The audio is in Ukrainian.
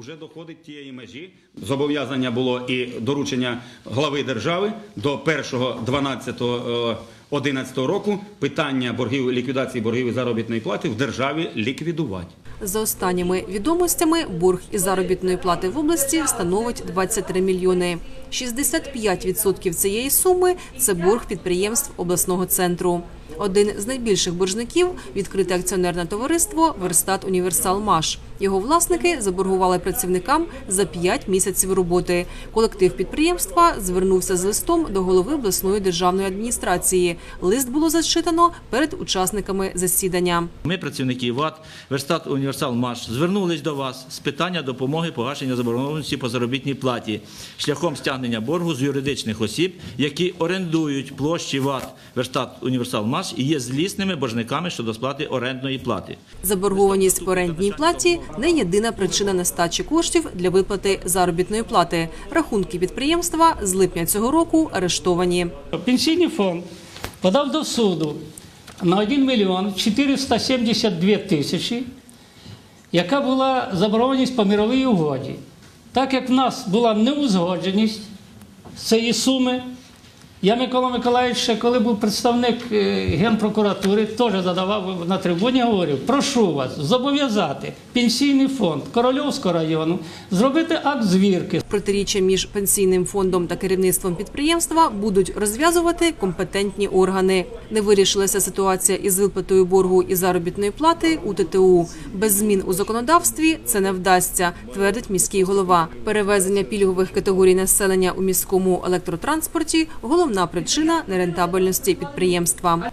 вже доходить тієї межі. Зобов'язання було і доручення глави держави до 1.12.11 року питання боргів ліквідації боргів і заробітної плати в державі ліквідувати. За останніми відомостями, борг із заробітної плати в області становить 23 мільйони. 65% цієї суми – це борг підприємств обласного центру. Один з найбільших боржників – відкрите акціонерне товариство «Верстат Універсал Маш». Його власники заборгували працівникам за 5 місяців роботи. Колектив підприємства звернувся з листом до голови обласної державної адміністрації. Лист було зачитано перед учасниками засідання. Ми, працівники ВАТ, Верстат Універсал Маш, звернулись до вас з питання допомоги погашення заборгованості по заробітній платі шляхом стягнення боргу з юридичних осіб, які орендують площі ВАТ Верстат Універсал Маш і є злісними боржниками щодо сплати орендної плати. Заборгованість по орендній платі не єдина причина нестачі коштів для виплати заробітної плати. Рахунки підприємства з липня цього року арештовані. Пенсійний фонд подав до суду на 1 мільйон 472 тисячі, яка була заборгованість по мировій угоді. Так як в нас була неузгодженість з цієї суми, я Микола Миколаївич, ще коли був представник е, Генпрокуратури, теж задавав на трибуні, говорив, прошу вас зобов'язати пенсійний фонд Корольовського району зробити акт звірки Протиріччя між пенсійним фондом та керівництвом підприємства будуть розв'язувати компетентні органи. Не вирішилася ситуація із виплатою боргу і заробітної плати у ТТУ. Без змін у законодавстві це не вдасться, твердить міський голова. Перевезення пільгових категорій населення у міському електротранспорті головна причина нерентабельності підприємства.